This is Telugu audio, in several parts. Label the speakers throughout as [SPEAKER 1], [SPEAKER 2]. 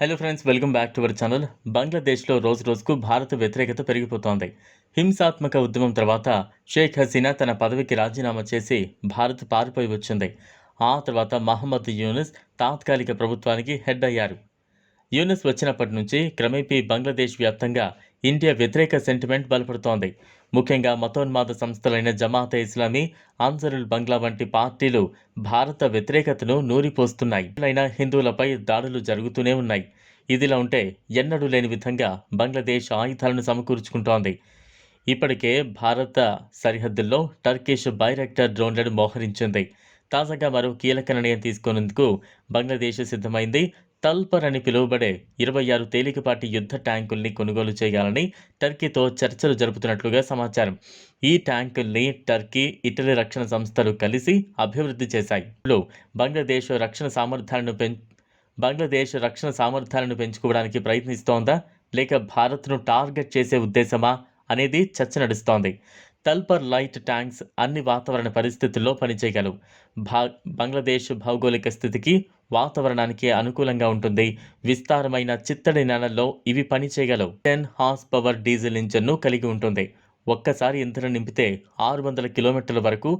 [SPEAKER 1] Hello friends welcome back to our channel బంగ్లాదేశ్లో రోజు రోజుకు భారత వ్యతిరేకత పెరిగిపోతోంది హింసాత్మక ఉద్యమం తర్వాత షేక్ హసీనా తన పదవికి రాజీనామా చేసి భారత్ పారిపోయి వచ్చింది ఆ తర్వాత మహమ్మద్ యూనిస్ తాత్కాలిక ప్రభుత్వానికి హెడ్ అయ్యారు యూనిస్ వచ్చినప్పటి నుంచి క్రమేపీ బంగ్లాదేశ్ వ్యాప్తంగా ఇండియా వ్యతిరేక సెంటిమెంట్ బలపడుతోంది ముఖ్యంగా మతోన్మాద సంస్థలైన జమాతే ఇస్లామీ ఆన్సరుల్ బంగ్లా వంటి పార్టీలు భారత వ్యతిరేకతను నూరిపోస్తున్నాయి. అయిన హిందువులపై దాడులు జరుగుతూనే ఉన్నాయి. ఇదిలా ఉంటే ఎన్నడూ లేని విధంగా బంగ్లాదేశ్ ఆయుధాలను సమకూర్చుకుంటోంది. ఇప్పటికే భారత సరిహద్దుల్లో టర్కిష్ బైరెక్టర్ డ్రోన్లను మోహరించింది. తాజాగా మరో కీలక నిర్ణయం తీసుకునేందుకు బంగ్లాదేశ్ సిద్ధమైంది. తల్పర్ అని పిలువబడే ఇరవై ఆరు తేలికపాటి యుద్ధ ట్యాంకుల్ని కొనుగోలు చేయాలని టర్కీతో చర్చలు జరుపుతున్నట్లుగా సమాచారం. ఈ ట్యాంకుల్ని టర్కీ ఇటలీ రక్షణ సంస్థలు కలిసి అభివృద్ధి చేశాయి. బంగ్లాదేశ్ రక్షణ సామర్థ్యాలను పెం బంగ్లాదేశ్ రక్షణ సామర్థ్యాలను పెంచుకోవడానికి ప్రయత్నిస్తోందా? లేక భారత్ను టార్గెట్ చేసే ఉద్దేశమా? అనేది చర్చ నడుస్తోంది. తల్పర్ లైట్ ట్యాంక్స్ అన్ని వాతావరణ పరిస్థితుల్లో పనిచేయగలవు. భా బంగ్లాదేశ్ భౌగోళిక స్థితికి వాతావరణానికి అనుకూలంగా ఉంటుంది. విస్తారమైన చిత్తడి నెలల్లో ఇవి పనిచేయగలవు. టెన్ హార్స్ పవర్ డీజిల్ ఇంజన్ను కలిగి ఉంటుంది. ఒక్కసారి ఇంధనం నింపితే ఆరు వందల కిలోమీటర్ల వరకు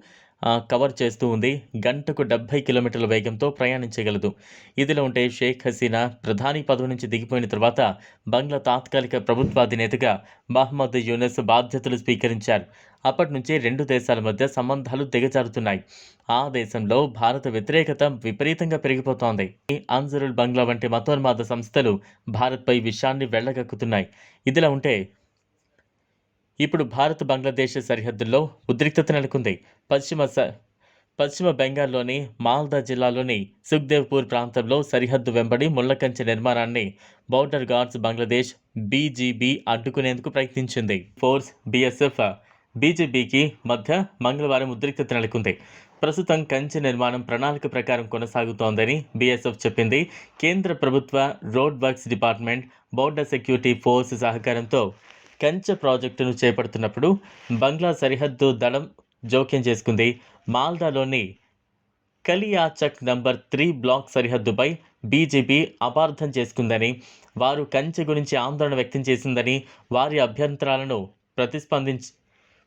[SPEAKER 1] కవర్ చేస్తూ ఉంది. గంటకు డెబ్బై కిలోమీటర్ల వేగంతో ప్రయాణించగలదు. ఇదిలో ఉంటే షేక్ హసీనా ప్రధాని పదవి నుంచి దిగిపోయిన తర్వాత బంగ్లా తాత్కాలిక ప్రభుత్వాధినేతగా మహమ్మద్ యూనస్ బాధ్యతలు స్వీకరించారు. అప్పటి నుంచే రెండు దేశాల మధ్య సంబంధాలు దిగజారుతున్నాయి. ఆ దేశంలో భారత వ్యతిరేకత విపరీతంగా పెరిగిపోతోంది. ఈ అన్సరుల్ బంగ్లా వంటి మతోన్మాద సంస్థలు భారత్పై విషయాన్ని వెళ్ళగక్కుతున్నాయి ఇదిలా ఉంటే ఇప్పుడు భారత్ బంగ్లాదేశ్ సరిహద్దుల్లో ఉద్రిక్తత నెలకొంది. పశ్చిమ స పశ్చిమ బెంగాల్లోని మాల్దా జిల్లాలోని సుఖ్దేవ్పూర్ ప్రాంతంలో సరిహద్దు వెంబడి ముళ్ళకంచె నిర్మాణాన్ని బౌర్డర్ గార్డ్స్ బంగ్లాదేశ్ బీజీబీ అడ్డుకునేందుకు ప్రయత్నించింది. ఫోర్స్ బీఎస్ఎఫ్ బీజేపీకి మధ్య మంగళవారం ఉద్రిక్తత నెలకొంది. ప్రస్తుతం కంచె నిర్మాణం ప్రణాళిక ప్రకారం కొనసాగుతోందని బీఎస్ఎఫ్ చెప్పింది. కేంద్ర ప్రభుత్వ road works department border security force సహకారంతో కంచె ప్రాజెక్టును చేపడుతున్నప్పుడు బంగ్లా సరిహద్దు దళం జోక్యం చేసుకుంది. మాల్దాలోని కలియాచక్ నంబర్ త్రీ బ్లాక్ సరిహద్దుపై బీజేపీ అపార్థం చేసుకుందని వారు కంచె గురించి ఆందోళన వ్యక్తం చేసిందని వారి అభ్యంతరాలను ప్రతిస్పందించి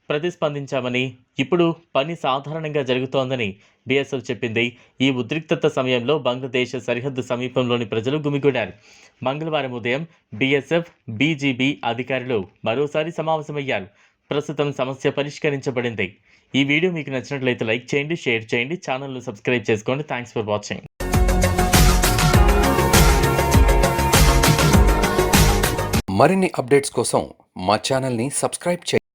[SPEAKER 1] ప్రతిస్పందించామని ఇప్పుడు పని సాధారణంగా జరుగుతోందని బీఎస్ఎఫ్ చెప్పింది. ఈ ఉద్రిక్తత సమయంలో బంగ్లాదేశ్ సరిహద్దు సమీపంలోని ప్రజలు గుమిగూడారు. మంగళవారం ఉదయం బీఎస్ఎఫ్ బీజీబీ అధికారులు మరోసారి సమావేశమయ్యారు. ప్రస్తుతం సమస్య పరిష్కరించబడింది. ఈ వీడియో మీకు నచ్చినట్లయితే లైక్ చేయండి షేర్ చేయండి ఛానల్ను సబ్స్క్రైబ్ చేసుకోండి. Thanks for watching.
[SPEAKER 2] మరిన్ని అప్డేట్స్ కోసం మా ఛానల్ని సబ్స్క్రైబ్ చేయండి.